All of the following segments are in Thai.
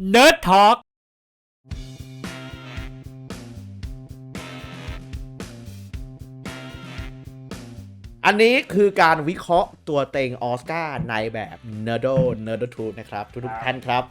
Nerd Talk อันนี้คือการวิเคราะห์ตัวเต็งออสการ์ในแบบ n e r d o n e r d o t r u t h นะครับ ทุกๆท่านครับ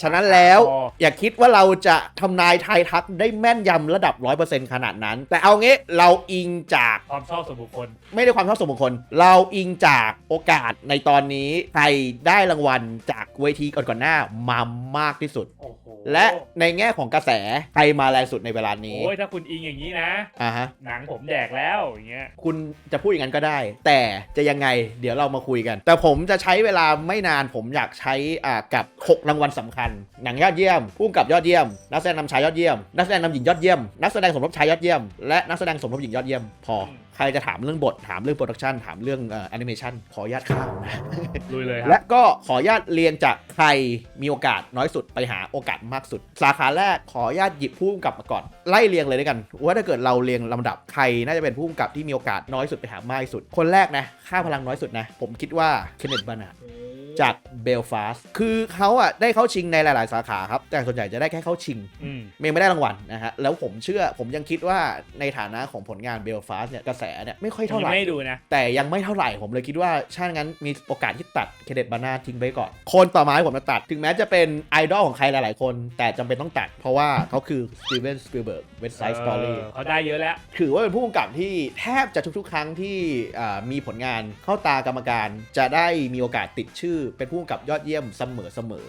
ฉะนั้นแล้วอย่าคิดว่าเราจะทำนายทายทักได้แม่นยำระดับ 100%ขนาดนั้น แต่เอางี้เราอิงจากความชอบส่วนบุคคล ไม่ได้ความชอบส่วนบุคคล เราอิงจากโอกาสในตอนนี้ใครได้รางวัลจากเวทีก่อนๆหน้ามามากที่สุดโอ้โหและในแง่ของกระแสใครมาแรงสุดในเวลานี้โอ้ยถ้าคุณอิงอย่างนี้นะอ่าฮะหนังผมแดกแล้วอย่างเงี้ยคุณจะพูดอย่างนั้นก็ได้แต่จะยังไงเดี๋ยวเรามาคุยกัน แต่ผมจะใช้เวลาไม่นานผมอยากใช้อ่ากับ 6 รางวัลสำคัญ หนังยอดเยี่ยมผู้กำกับยอดเยี่ยม นักแสดงนำชายยอดเยี่ยม นักแสดงนำหญิงยอดเยี่ยม นักแสดงสมทบชายยอดเยี่ยม และนักแสดงสมทบหญิงยอดเยี่ยม พออืมใครจะถามเรื่องบท ถามเรื่องโปรดักชันถามเรื่องแอนิเมชันขออนุญาตข้ามนะลุยเลยคและรับก็ขออนุญาตเรียงจากใครมีโอกาสน้อยสุดไปหาโอกาสมากสุด สาขาแรกขออนุญาตหยิบผู้กำกับมาก่อนไล่เรียงเลยด้วยกันว่าถ้าเกิดเราเรียงลำดับใครน่าจะเป็นผู้กำกับที่มีโอกาสน้อยสุดไปหามากที่สุดคนแรกนะค่าพลังน้อยสุดนะ ผมคิดว่าเคนเนตบานา จากเบลฟาสคือเขาอะได้เข้าชิงในหลาย ๆ สาขาครับ แต่ส่วนใหญ่จะได้แค่เข้าชิง อืม เมย์ไม่ได้รางวัลนะฮะ แล้วผมเชื่อผมยังคิดว่าในฐานะของผลงานเบลฟาสเนี่ยกระแสเนี่ยไม่ค่อยเท่าไหร่ยังไม่ได้ดูนะ แต่ยังไม่เท่าไหร่ผมเลยคิดว่าถ้างั้นมีโอกาสที่ตัดเคเดตบานาทิ้งไปก่อน คนต่อมาที่ผมจะตัด ถึงแม้จะเป็นไอดอลของใครหลาย ๆ คน แต่จำเป็นต้องตัด เพราะว่าเขาคือสตีเวนสปิลเบิร์กเวสไซส์สตอรี่เออเขาได้เยอะแล้ว ถือว่าเป็นผู้กำกับที่แทบจะทุกๆ ครั้งที่อ่ามีผลงานเข้าตากรรมการจะได้มีโอกาสติดชื่อเป็นผู้กำกับยอดเยี่ยมเสมอเสมอ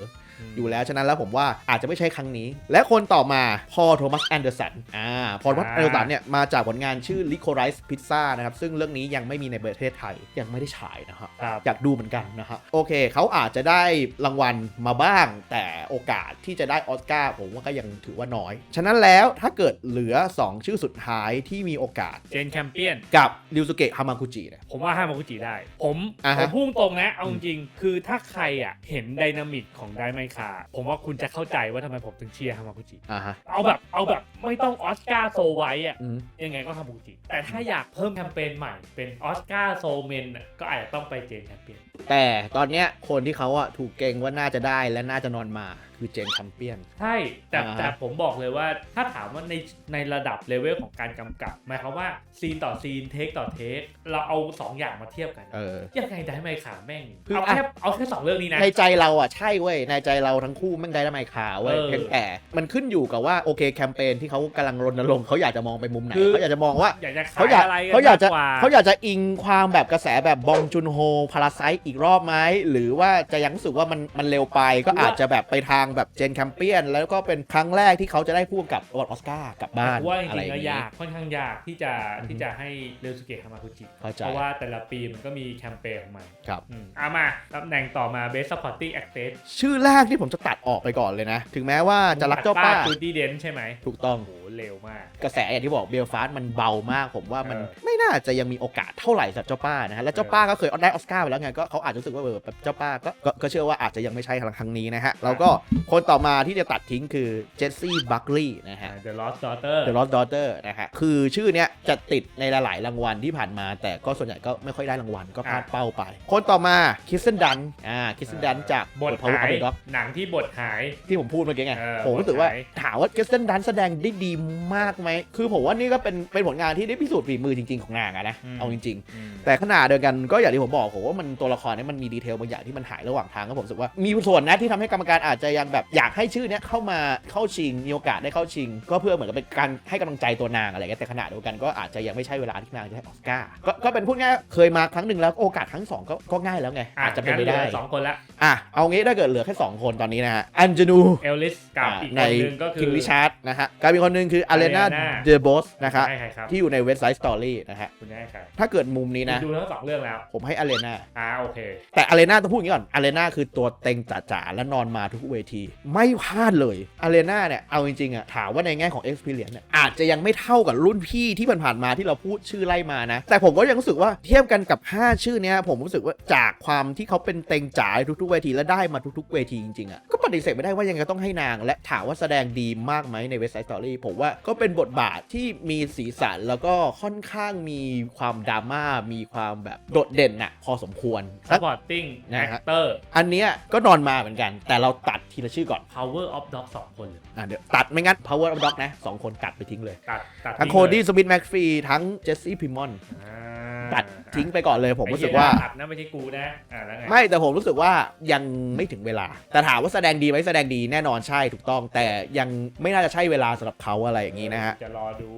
อยู่แล้ว ฉะนั้นแล้วผมว่าอาจจะไม่ใช่ครั้งนี้ และคนต่อมาพอโทมัสแอนเดอร์สันอ่าพอโทมัสอ่าแอนเดอร์สันเนี่ยมาจากผลงานชื่อ Licorice Pizza นะครับซึ่งเรื่องนี้ยังไม่มีในประเทศไทยยังไม่ได้ฉายนะฮะครับอยากดูเหมือนกันนะฮะโอเคเขาอาจจะได้รางวัลมาบ้าง แต่โอกาสที่จะได้ออสการ์ผมว่าก็ยังถือว่าน้อย ฉะนั้นแล้วถ้าเกิดเหลือ 2 ชื่อสุดท้ายที่มีโอกาสเจนแคมเปียนกับริวสุเกะฮามากุจิเนี่ยผมว่าห้ามากุจิได้ ผมอ่าผฮะมพุ่งตรงนะเอาจริงๆคือถ้าใครอะเห็นไดนามิกของไดไมคาผมว่าคุณจะเข้าใจว่าทำไมผมถึงเชียร์ฮามากุจิ อ่าฮะเอาแบบเอาแบบไม่ต้องออสการ์โซไว้อะอืมยังไงก็ฮามากุจิ แต่ถ้าอยากเพิ่มแคมเปญใหม่เป็นออสการ์โซเมนน่ะก็อาจจะต้องไปเจนแคมเปียนแต่ตอนเนี้ยคนที่เขาอะถูกเกรงว่าน่าจะได้และน่าจะนอนมา คือเจนแคมเปียน ใช่ แต่อ่าแต่ผมบอกเลยว่าถ้าถามว่าในในระดับเลเวลของการกำกับ หมายความว่าซีนต่อซีนเทคต่อเทคเราเอา 2 อย่างมาเทียบกัน เออ ยังไงได้ไหมขาแม่ง คือ เอาอะแค่เอาแค่สองเรื่องนี้นะ ในใจเราอะใช่เว้ยในใจเราทั้งคู่แม่งได้ละไมข่าวเว้ยเออเพียงแต่มันขึ้นอยู่กับว่าโอเคแคมเปญที่เขากำลังรณรงค์เขาอยากจะมองไปมุมไหนคือ เขาอยากจะมองว่า อยากจะขาเขายอยากอะไรนเขาอยากจะมกว่าเขาอยากจะอิงความแบบกระแสแบบบองจุนโฮพาราไซอีกรอบไหมหรือว่าจะยังรู้สึกว่ามันมันเร็วไปก็อาจจะแบบไปทางแบบเจนแคมเปียน แล้วก็เป็นครั้งแรกที่เขาจะได้พูดกับออสการ์กลับบ้านผมว่าจอะไรริองๆย่างนี้ก็ยากค่อนข้างยากที่จะอือฮึที่จะให้เรลสุเกะฮามากุจิเข้าใจเพราะว่าแต่ละปีมันก็มีแคมเปญของมันครับอืมเอามาตำแหน่งต่อมา Best Supporting Actress ชื่อแรกที่ผมจะตัดออกไปก่อนเลยนะ ถึงแม้ว่าจะรักเจ้าป้าจูดี้เดนใช่ไหมถูกต้องโอ้โห เร็วมาก กระแสอย่างที่บอกเบลฟาสมันเบามาก ผมว่ามันเออไม่น่าจะยังมีโอกาสเท่าไหร่สำหรับเจ้าป้านะฮะแล้วเจ้าป้าก็เคยได้ออสการ์ไปแล้วไงก็เขาอาจจะรู้สึกว่าเออแบบเจ้าป้าก็ก็ก็เชื่อว่าอาจจะยังไม่ใช่ครั้งนี้นะฮะแล้วก็คนต่อมาที่จะตัดทิ้งคือเจสซี่บัคลีย์นะฮะ The Lost Daughter The Lost Daughter นะฮะคือชื่อเนี้ยจะติดในหลายๆรางวัลที่ผ่านมา แต่ก็ส่วนใหญ่ก็ไม่ค่อยได้รางวัลก็พลาดเป้าไป คนต่อมาคิสเซนดันอ่าคิสเซนดันจากบทพาวเวอหายร์ด็อกหนังที่บทหายที่ผมพูดเมื่อกี้ไงเออผมรู้สึกว่าบทหายถามว่าคิสเซนดันแสดงได้ดีมากไหม คือผมว่านี่ก็เป็นเป็นผลงานที่ได้พิสูจน์ฝีมือจริง ๆของนางอะนะ อืม เอาจริง อืม ๆ แต่ขนาดเดียวกันก็อย่างที่ผมบอกผมว่ามันตัวละครเนี้มันมีดีเทลบางอย่างที่มันหายระหว่างทางก็ผมรู้สึกว่ามีส่วนนะที่ทำให้กรรมการอาจจะยังแบบอยากให้ชื่อเนี้ยเข้ามาเข้าชิงมีโอกาสได้เข้าชิง ก็เพื่อเหมือนกับเป็นการให้กำลังใจตัวนางอะไรเงี้ยแต่ขนาดเดียวกันก็อาจจะยังไม่ใช่เวลาที่นางจะได้ออสการ์ก็ก็เป็นพูดง่ายๆเคยมาครั้งหนึ่งแล้วโอกาสครั้งสองก็ก็ง่ายแล้วไงอาจจะเป็นไปได้งั้หลืสองคนละอะเอางี้ถ้าเกิดเหลือแค่สองคนตอนนี้นะฮะอันเจนู เอลลิสกับอีกในคนหนึงก็คืคิองริชาร์ดนะฮะการมีคนหนึ่งคืออารีนา Alena เดบอสนะครับให้ใครครับที่อยู่ในเว็บไซต์สตอรี่นะฮะคุณให้ใครถ้าเกิดมุมนี้นะ ดูทั้งสองเรื่องแล้วผมให้อารีนาอ่าโอเค แต่อารีนาต้องพูดอย่างนี้ก่อนอารีนาคือตัวเต็งจ๋าๆและนอนมาทุกเวที ไม่พลาดเลยอารีนาเนี่ยเอาจริงๆอะถามว่าในแง่ของ Experience เนี่ยอาจจะยังไม่เท่ากับรุ่นพี่ที่ผ่านๆมาที่เราพูดชื่อไล่มานะ แต่ผมก็ยังรู้สึกว่าเทียบกันกับ 5 ชื่อเนี้ยผมรู้สึกว่าจากความที่เขาเป็นเต็งจ๋าทุกๆเวทีและได้มาทุกๆเวทีจริงๆอะก็ ปปฏิเสธไม่ได้ว่ายังไงก็ต้องให้นาง และถามว่าแสดงดีมากไหมในเวสไซต์สตอรี่ผมว่าก็เป็นบทบาทที่มีสีสันแล้วก็ค่อนข้างมีความดราม่ามีความแบบโดดเด่นน่ะพอสมควร supporting นะฮะ actor อันเนี้ยก็นอนมาเหมือนกัน แต่เราตัดทีละชื่อก่อน power of dog สองคนเลยอะเดี๋ยวตัดไม่งั้น power of dog นะสองคนตัดไปทิ้งเลย ตัดตัดทั้งทิ้โคเลยดี้สมิธแม็กฟีทั้งเจสซี่พิมอน อ่า ตัดทิ้งไปก่อนเลย ผมไอ้รู้สึกเหี้ยว่าตัดนะไม่ใช่กูนะอ่าแล้วไงไม่แต่ผมรู้สึกว่ายังไม่ถึงเวลา แต่ถามว่าแสดงดีไหมแสดงดีแน่นอนใช่ถูกต้อง แต่ยังไม่น่าจะใช่เวลาสำหรับเขาอะไรอย่างนี้นะฮะจะรอดู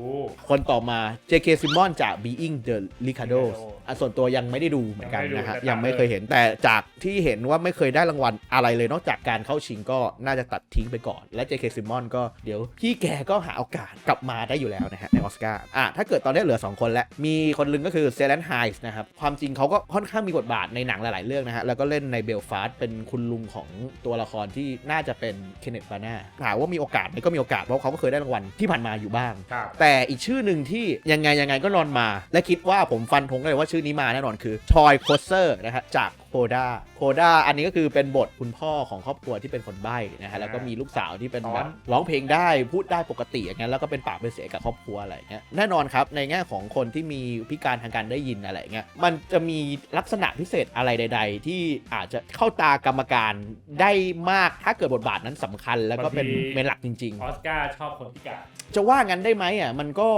คนต่อมา JK Simmons จาก Being the Ricardos Ricardo อะ ส่วนตัวยังไม่ได้ดูเหมือนกันนะฮะยังไม่ได้ดูยังไม่เคยเห็นแต่จากที่เห็นว่าไม่เคยได้รางวัลอะไรเลยนอกจากการเข้าชิงก็น่าจะตัดทิ้งไปก่อน และ JK Simmons ก็เดี๋ยวพี่แกก็หาโอกาสกลับมาได้อยู่แล้วนะฮะในออสการ์อะถ้าเกิดตอนนี้เหลือ 2 คนแล้ว มีคนหนึงก็คือเซเลนไฮส์นะครับ ความจริงเขาก็ค่อนข้างมีบทบาทในหนังหลาย ๆ เรื่องนะฮะ แล้วก็เล่นในเบลฟาสเป็นคุณลุงของตัวละครที่น่าจะเป็นเคนเนตบาน่าถามว่ามีโอกาสไหมก็มีโอกาส เพราะเขาก็เคยได้รางวัลที่ผ่านมาอยู่บ้างครับแต่อีกชื่อหนึ่งที่ยังไงยังไงก็นอนมา และคิดว่าผมฟันธงเลยว่าชื่อื่อนี้มาแน่นอนคือทอยโคสเซอร์นะฮะจากโคด้าโคด้าอันนี้ก็คือเป็นบทคุณพ่อของครอบครัวที่เป็นคนใบ้นะฮะแล้วก็มีลูกสาวที่เป็นแบบร้องเพลงได้พูดได้ปกติอย่างเงี้ยแล้วก็เป็นปากเป็นเสียงกับครอบครัวอะไรอย่างเงี้ยแน่นอนครับในแง่ของคนที่มีพิการทางการได้ยินอะไรอย่างเงี้ยมันจะมีลักษณะพิเศษอะไรใด ๆ ที่อาจจะเข้าตากรรมการได้มากถ้าเกิดบทบาทนั้นสำคัญ แล้วก็เป็นเมนหลักจริงออสการ์ชอบคนพิการๆจะว่างั้นได้ไหมอะมันก็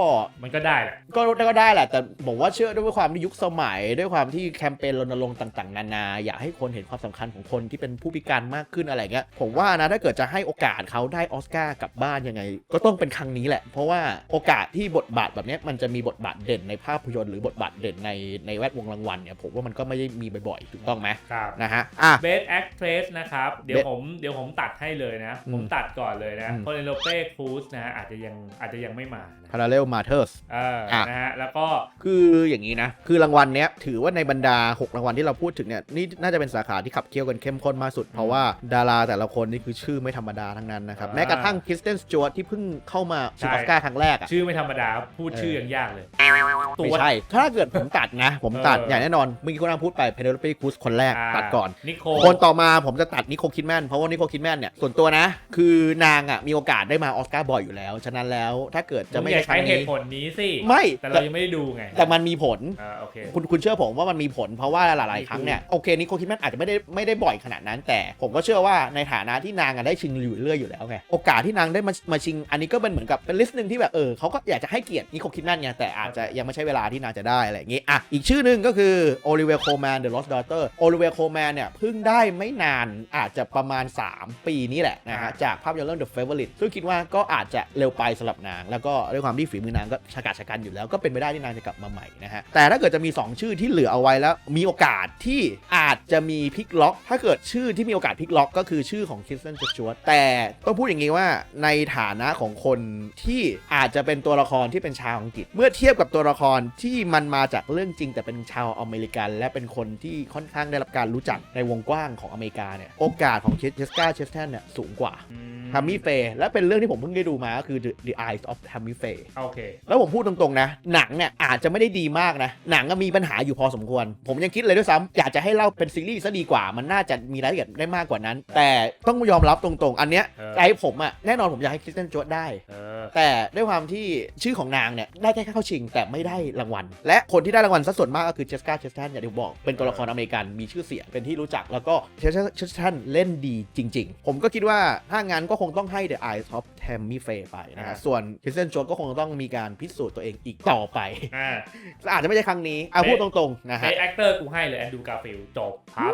มันก็ได้แหละก็ก็ได้แหละแต่ผมว่าเชื่อด้วยความที่ยุคสมัยด้วยความที่แคมเปญรณรงค์ต่าง ๆนานาอยากให้คนเห็นความสำคัญของคนที่เป็นผู้พิการมากขึ้นอะไรเงี้ยผมว่านะถ้าเกิดจะให้โอกาสเขาได้ออสการ์กลับบ้านยังไง ก็ต้องเป็นครั้งนี้แหละ เพราะว่าโอกาสที่บทบาทแบบเนี้ยมันจะมีบทบาทเด่นในภาพยนตร์หรือบทบาทเด่นในในแวดวงรางวัลเนี่ยผมว่ามันก็ไม่ได้มีบ่อยๆถูกต้องไหมครับนะฮะอะ Best Actress นะครับเดี๋ยว Best ผมเดี๋ยวผมตัดให้เลยนะอืมผมตัดก่อนเลยนะอืมโคเนโลเป้ครูซนะฮะอาจจะยังอาจจะยังไม่มานะ Parallel Matters เอออะนะฮะแล้วก็คืออย่างนี้นะ คือรางวัลเนี้ยถือว่าในบรรดา 6 รางวัลที่เราพูดถึงเนี่ยนี่น่าจะเป็นสาขาที่ขับเคี่ยวกันเข้มข้นมากสุด เพราะว่าดาราแต่ละคนนี่คือชื่อไม่ธรรมดาทั้งนั้นนะครับอ่าแม้กระทั่งคริสเตนสจวตที่เพิ่งเข้ามาชิงใช่ออสการ์ครั้งแรกอะชื่อไม่ธรรมดาพูดเออชื่อยังยากเลยไม่ใช่ ถ้าเกิดผมตัดนะ ผมตัดเออออย่างแน่นอนเมื่อกี้คุณนั่งพูดไปเพเนโลเป้ครูสคนแรกตัดก่อนนิโคคนต่อมาผมจะตัดนิโคลคิดแมนเพราะว่านิโคลคิดแมนเนี่ยส่วนตัวนะ คือนางอะมีโอกาสได้มาออสการ์บ่อยอยู่แล้ว ฉะนั้นแล้วถ้าเกิดจะจะไม่ไม่ใช่คใช้รั้งเหนี้ตุผลนี้สิไม่แต่แต่เรายังไม่ได้ดูไงแต่มันมีผลอ่าโอเคคุณคุณเชื่อผมว่ามันมีผล เพราะว่าหลาย ๆ ครั้งเนี่ยโอเคนิโคลคิดแมนอาจจะไม่ได้ไม่ได้บ่อยขนาดนั้น แต่ผมก็เชื่อว่าในฐานะที่นางอะได้ชิงอยู่เรื่อยอยู่แล้วไงโอกาสที่นางได้มามาชิง อันนี้ก็เป็นเหมือนกับเป็นลิสต์หนึ่งที่แบบเออเขาก็อยากจะให้เกียรตินิโคลคิดแมนไงแต่อาจจะยังไม่ใช่เวลาที่นางจะได้อะไรอย่างงี้อะอีกชื่อหนึ่งก็คือโอลิเวียโคแมน The Lost Daughter โอลิเวียโคแมนเนี่ยเพิ่งได้ไม่นานอาจจะประมาณ 3 ปีนี้แหละนะฮะจากภาพยนตร์เรื่อง The Favorite ซึ่งคิดว่าก็อาจจะเร็วไปสำหรับนาง แล้วก็ด้วยความที่ฝีมือนางก็ชะกาจชะกันอยู่แล้วก็เป็นไปได้ที่นางจะกลับมาใหม่นะฮะแต่ถ้าเกิดจะมี 2 ชื่อที่เหลือเอาไว้แล้วมีโอกาสที่อาจจะมีพลิกล็อก ถ้าเกิดชื่อที่มีโอกาสพลิกล็อก ก็คือชื่อของคิสเซนจวตแต่ต้องพูดอย่างนี้ว่าในฐานะของคนที่อาจจะเป็นตัวละครที่เป็นชาวอังกฤษ เมื่อเทียบกับตัวละครที่มันมาจากเรื่องจริง แต่เป็นชาวอเมริกัน และเป็นคนที่ค่อนข้างได้รับการรู้จักในวงกว้างของอเมริกาเนี่ยโอกาสของเชสกาเชสแทนเนี่ยสูงกว่า อืมทามิเฟย์และเป็นเรื่องที่ผมเพิ่งได้ดูมาก็คือ The, The Eyes of Tammy Faye โอเค แล้วผมพูดตรงๆนะ หนังเนี่ยอาจจะไม่ได้ดีมากนะ หนังก็มีปัญหาอยู่พอสมควร ผมยังคิดเลยด้วยซ้ำอยากจะให้เล่าเป็นซีรีส์ซะดีกว่า มันน่าจะมีรายละเอียดได้มากกว่านั้น แต่ต้องยอมรับตรงๆ อันเนี้ยเออ ใจผมอะแน่นอนผมอยากให้คริสเตนจวดได้ เออ แต่ด้วยความที่ชื่อของนางเนี่ยได้แค่เข้าชิงแต่ไม่ได้รางวัล และคนที่ได้รางวัลสัดส่วนมากก็คือเจสกาเชสตันอย่างที่ผมบอกเป็นตัวละครอเมริกันมีชื่อเสียงเป็นที่รู้จักแล้วก็เชสตันเล่นดีจริง ๆ ผมก็คิดว่าถ้างั้นก็คงต้องให้ The Eyes of Tammy Faye ไปนะฮะอ่าส่วนคริสเตนจวดก็คงต้องมีการพิสูจน์ตัวเองอีกต่อไปอ่าอาจจะไม่ใช่ครั้งนี้เอาพูดตรงๆนะในฮะแอคเตอร์กูให้เลยแอนดูการ์ฟิลจบครับ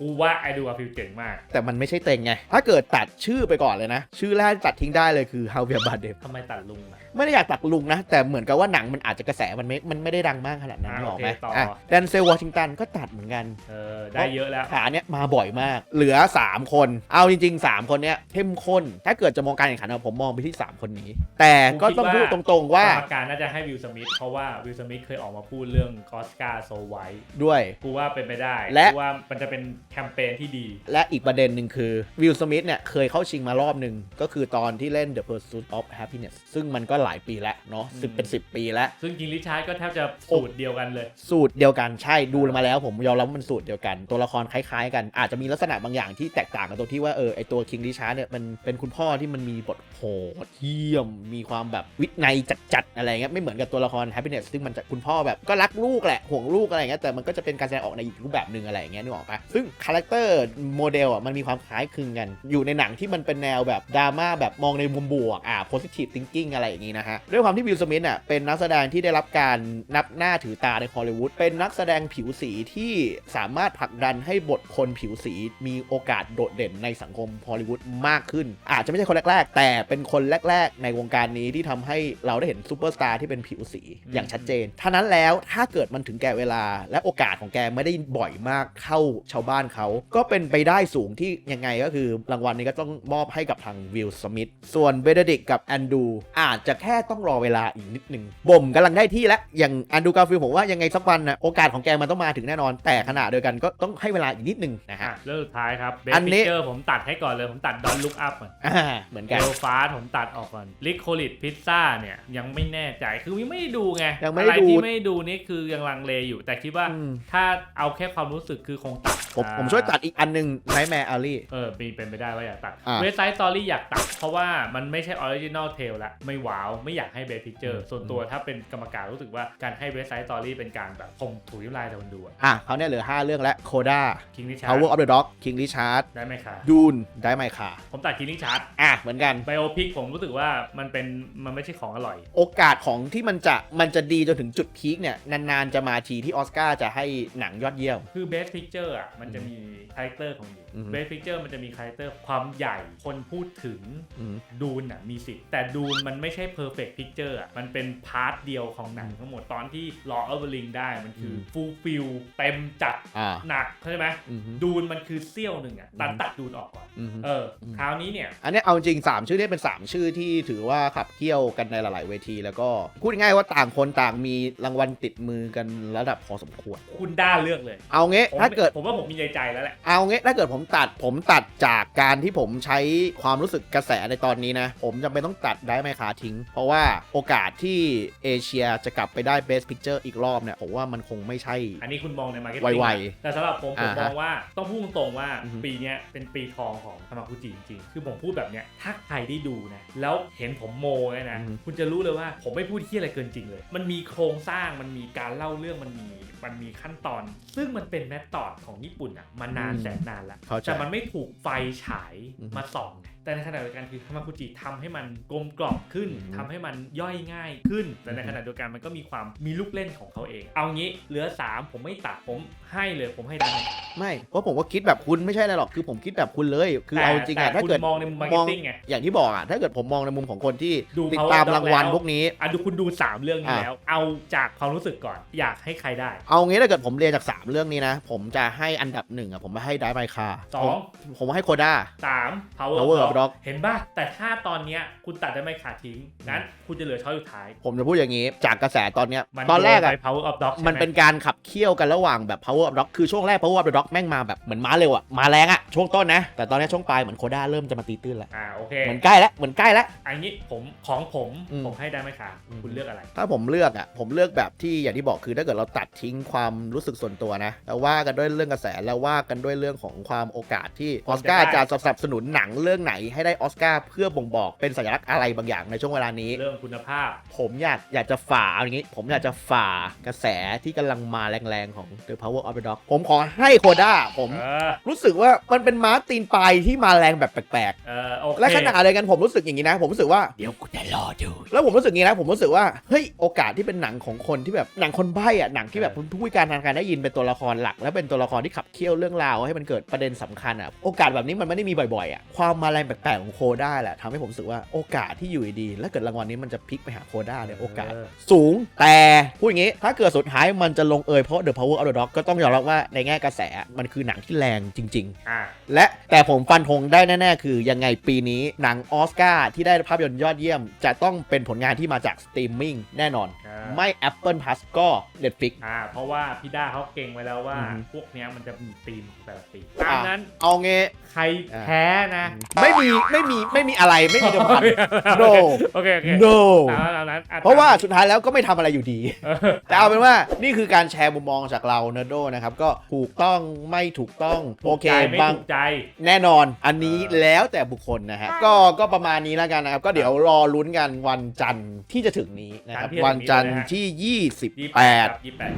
กูว่าแอนดูการ์ฟิลเจ๋งมาก แต่มันไม่ใช่เต็งไง ถ้าเกิดตัดชื่อไปก่อนเลยนะ ชื่อแรกตัดทิ้งได้เลยคือ How We Are Bad ทำไมตัดลุงอะไม่ได้อยากตักลุงนะ แต่เหมือนกับว่าหนังมันอาจจะกระแสมันไม่มันไม่ได้ดังมากขนาดนั้นอ่าหรอกไหมโอเคต่ออะแดนเซลวอชิงตันก็ตัดเหมือนกัน เออ ได้เยอะแล้ว ขาเนี้ยมาบ่อยมาก เหลือ 3 คน เอาจริง ๆ 3 คนเนี้ยเข้มข้น ถ้าเกิดจะมองการแข่งขันอะผมมองไปที่ 3 คนนี้ แต่ก็ต้องพูดตรงๆว่ากรรมการน่าจะให้วิลสมิธเพราะว่าวิลสมิธเคยออกมาพูดเรื่องกอสการ์โซไวท์ด้วย กูว่าเป็นไปได้และ กูว่ามันจะเป็นแคมเปญที่ดี และอีกประเด็นหนึ่งคือวิลสมิธเนี่ยเคยเข้าชิงมารอบหนึ่งก็คือตอนที่เล่น The Pursuit of Happiness ซึ่งมันก็หลายปีแล้วเนาะสิบเป็น 10 ปีแล้ว ซึ่งจริงริชาร์ดก็แทบจะสูตรเดียวกันเลย สูตรเดียวกันใช่ดูมาแล้วผมยอมรับว่ามันสูตรเดียวกัน ตัวละครคล้ายๆกัน อาจจะมีลักษณะบางอย่างที่แตกต่างกันตรงที่ว่าเออไอตัวคิงดิชาร์เนี่ยมันเป็นคุณพ่อที่มันมีบทโหดเยี่ยม มีความแบบวินัยจัดๆอะไรเงี้ยไม่เหมือนกับตัวละคร Happiness ซึ่งมันจะคุณพ่อแบบก็รักลูกแหละห่วงลูกอะไรเงี้ยแต่มันก็จะเป็นการแสดงออกในอีกรูปแบบหนึ่งอะไรอย่างเงี้ยนึกออกปะซึ่งคาแรคเตอร์โมเดลอะมันมีความคล้ายคลึงกัน อยู่ในหนังที่มันเป็นแนวแบบดราม่าแบบมองในมุมบวกอ่า positive thinking อะไรอย่างงี้นะฮะ ด้วยความที่วิลสมิธอะเป็นนักแสดงที่ได้รับการนับหน้าถือตาในฮอลลีวูดเป็นนักแสดงผิวสีที่สามารถผลักดันให้บทคนผิวสีมีโอกาสโดดเด่นในสังคมฮอลลีวูดมากขึ้น อาจจะไม่ใช่คนแรก ๆ แต่เป็นคนแรก ๆ ในวงการนี้ที่ทำให้เราได้เห็นซูเปอร์สตาร์ที่เป็นผิวสีอย่างชัดเจนท่านั้นแล้วถ้าเกิดมันถึงแก่เวลาและโอกาสของแกไม่ได้บ่อยมากเท่าชาวบ้านเขาก็เป็นไปได้สูงที่ยังไงก็คือรางวัลนี้ก็ต้องมอบให้กับทางวิลสมิธส่วนเบเดดิกกับแอนดูอาจจะแค่ต้องรอเวลาอีกนิดนึงบ่มกำลังได้ที่แล้วอย่างแอนดูกาฟิลผมว่ายังไงสักวันนะโอกาสของแกมันต้องมาถึงแน่นอน แต่ขณะเดียวกันก็ต้องให้เวลาอีกนิดนึงนะฮะอะเรื่องสุดท้ายครับเบอัสนพินี้เจอร์ผมตัดให้ก่อนเลยผมตัดดอนลุกอัพก่อนอ่าเหมือนเบกันลฟาสผมตัดออกก่อนลิคโคลิตพิซซ่าเนี่ยยังไม่แน่ใจคือยังไม่ได้ดูไงยังไม่อะได้ไรดูที่ไม่ได้ดูนี่คือยังลังเลอยู่ แต่คิดว่าอืมถ้าเอาแค่ความรู้สึกคือคงตัดผมอ่าผมช่วยตัดอีกอันหนึงไนแมร์อารีเออมีเป็นไปได้ว่าอยากตัดอ่า เวสไซต์สตอรี่อยากตัด เพราะว่ามันไม่ใช่ออริจินอลเทลละไม่ว้าว ไม่อยากให้เบสพิเจอร์ส่วนตัวถ้าเป็นกรรมการรู้สึกว่าการให้เวสไซต์สตอรี่เป็นการแบบคมถุยน้ำลายแต่คนดูอะอะเขาเนี่ยเหลือ 5 เรื่องแล้วโคด้า คิงลิชาร์ Power ด of the Dog King Richard ได้ไหมคะดูนได้ไหมค่ะผมตัดคิงลิชาร์ดอะเหมือนกัน ไบโอพิกผมรู้สึกว่ามันเป็นมันไม่ใช่ของอร่อย โอกาสของที่มันจะมันจะดีจนถึงจุดพีคเนี่ย นาน ๆ จะมาทีที่ออสการ์จะให้หนังยอดเยี่ยม คือเบสพิ c เจอร์อะมันจะมีคาแรคเตอร์ของอยู่อือฮึเบสพิ c เจอร์มันจะมีคาแรคเตอร์ความใหญ่ คนพูดถึงอืมดูนอะมีสิทธิ์แต่ดูนมันไม่ใช่เพอร์เฟกต์พิ c เจอร์อะมันเป็นพาร์ทเดียวของหนังทั้งหมดตอนที่รอเออร์เบลิงได้มันคืออมฟูลฟิลเต็มจัดอ่า หนักเข้าใจไหมอืมดูนมันคือเซี่ยวหนึ่งอะตัดอืมตัดดูนออกก่อนอืมเอออมคราวนี้เนี่ย อันเนี้ยเอาจริง 3 ชื่อเนี้เป็น 3 ชื่อที่ถือว่าขับเคี่ยวกันในหลาย ๆ เวที แล้วก็พูดง่ายๆว่าต่างคนต่างมีรางวัลติดมือกันระดับพอสมควร คุณด้าเลือกเลยเอางี้ผมถ้าเกิด ผมว่าผมมีใจใจแล้วแหละ เอางี้ถ้าเกิดผมตัดผมตัดจากการที่ผมใช้ความรู้สึกกระแสในตอนนี้นะ ผมจำเป็นต้องตัดได้ไหมคะทิ้ง เพราะว่าโอกาสที่เอเชียจะกลับไปได้ Best Picture อีกรอบเนี่ยผมว่ามันคงไม่ใช่ อันนี้คุณมองในมาร์เก็ตไวแต่สำหรับผมผมอ่ามฮะองว่าต้องพูดตรงๆว่าอือฮึปีเนี้ยเป็นปีทองของธรรมาคุจิจริงๆ คือผมพูดแบบเนี้ยถ้าใครได้ดูนะแล้วเห็นผมโมเนี่ยนะอือฮึคุณจะรู้เลยว่าผมไม่พูดที่อะไรเกินจริงเลย มันมีโครงสร้างมันมีการเล่าเรื่องมันมีมันมีขั้นตอน ซึ่งมันเป็นแมทตอดของญี่ปุ่นอะมานานแสนนานแล้วเข้าใจแต่มันไม่ถูกไฟฉายอือฮึมาส่องไงแต่ในขณะเดียวกันคือธรรมาคุจิทำให้มันกลมกล่อมขึ้นอือฮึทำให้มันย่อยง่ายขึ้น แต่ในอือฮึขณะเดียวกันมันก็มีความมีลูกเล่นของเขาเอง เอางี้เหลือ 3 ผมไม่ตัดผมให้เลยผมให้ได้ไม่เพราะผมก็คิดแบบคุณไม่ใช่อะไรหรอกคือผมคิดแบบคุณเลยคือเอาจริงๆอะแต่ถ้าคุณเกิดมองในมุมมาร์เก็ตติ้งไงอย่างที่บอกอะถ้าเกิดผมมองในมุมของคนที่ดูติด Power ตาม Dog รางวัลแล้วพวกนี้อะดูคุณดู 3 เรื่องนี้อะแล้ว เอาจากความรู้สึกก่อนอยากให้ใครได้ เอางี้ถ้าเกิดผมเรียนจาก 3 เรื่องนี้นะ ผมจะให้อันดับหนึ่งอะผมให้ได้ไมคาสองผมให้โคด้า3 Power Power of of Dog Dog เห็นป่ะ แต่ถ้าตอนเนี้ยคุณตัดได้ไม่ขาดทิ้ง งั้นคุณจะเหลือช้อยสุดท้าย ผมจะพูดอย่างนี้ จากกระแสตอนเนี้ยมันตอนแรกอะโยไป Power of Dog ใช่ไหมันเป็นการขับเคี่ยวกันระหว่างแบบ power of dog คือช่วงแรก power of the dog แม่งมาแบบเหมือนม้าเร็วอะมาแรงอะช่วงต้นนะ แต่ตอนนี้ช่วงปลายเหมือนโคด้าเริ่มจะมาตีตื้นแล้วอ่าโอเคเหมือนใกล้แล้วเหมือนใกล้แล้ว อันนี้ผมของผมอืม ผมให้ได้ไหมขาอืมคุณเลือกอะไร ถ้าผมเลือกอะผมเลือกแบบที่อย่างที่บอกคือถ้าเกิดเราตัดทิ้งความรู้สึกส่วนตัวนะแล้วว่ากันด้วยเรื่องกระแสแล้วว่ากันด้วยเรื่องของความโอกาสที่ออสการ์จะสนับสนุนหนังเรื่องไหนให้ได้ออสการ์เพื่อบ่งบอกเป็นสัญลักษณ์อะไรบางอย่างในช่วงเวลานี้ เรื่องคุณภาพ ผมอยากอยากจะฝ่าเอาอย่างนี้ ผมอยากจะฝ่ากระแสที่กำลังมาแรงๆของ The Power of the Dog ผมขอให้โคด้าผม เออรู้สึกว่ามันเป็นม้าตีนปลายที่มาแรงแบบแปลกเออโอเคๆและขณะเดียวกันผมรู้สึกอย่างนี้นะ ผมรู้สึกว่าเดี๋ยวกูจะรอดูแล้วผมรู้สึกอย่างนี้นะ ผมรู้สึกว่าเฮ้ยโอกาสที่เป็นหนังของคนที่แบบหนังคนใบ้อะหนังที่แบบผู้พิการทางการได้ยินเป็นตัวละครหลัก และเป็นตัวละครที่ขับเคี่ยวเรื่องราวให้มันเกิดประเด็นสำคัญอะโอกาสแบบนี้มันไม่ได้มีบ่อยๆอะความมาแรงแปลกๆของโคด้าแหละทำให้ผมรู้สึกว่าโอกาสที่อยู่ดีๆและเกิดรางวัลนี้มันจะพลิกไปหาโคด้าเนี่ยโอกาสเออสูงแต่พูดอย่างนี้ถ้าเกิดสุดท้ายมันจะลงเอยเพราะ The Power of the Dog ก็ต้องยอมรับว่าในแง่กระแสมันคือหนังที่แรงจริงอ่าๆและแต่ผมฟันธงได้แน่ ๆ คือยังไงปีนี้หนังออสการ์ที่ได้ภาพยนตร์ยอดเยี่ยม จะต้องเป็นผลงานที่มาจากสตรีมมิ่งแน่นอนอ่าไม่ Apple Plus ก็ Netflix อ่า เพราะราะว่าพี่ด้าเขาเก่งไว้แล้วว่า อือฮึ พวกเนี้ยมันจะมีธีมของแต่ละปีอะตามนั้นเอาเงี้ใครแพ้นะ ไม่มีไม่มีไม่มีอะไรไม่มีเดิมพัน No โอเคโอเค no ตามนั้นตามนั้นอ่เพราะว่าสุดท้ายแล้วก็ไม่ทำอะไรอยู่ดี เออแต่เอาเป็นว่านี่คือการแชร์มุมมองจากเราเนโดนะครับ ก็ถูกต้องไม่ถูกต้อง โอเคใจไม่บางถูกใจ แน่นอน อันนี้แล้วแต่บุคคลนะฮะก็ก็ประมาณนี้แล้วกันนะครับ ก็เดี๋ยวรอลุ้นกันวันจันทร์ที่จะถึงนี้นะครับจันทร์ที่จะถึงนี้วันจันทร์เลยนะฮะที่ยี่28แปดยี่แปด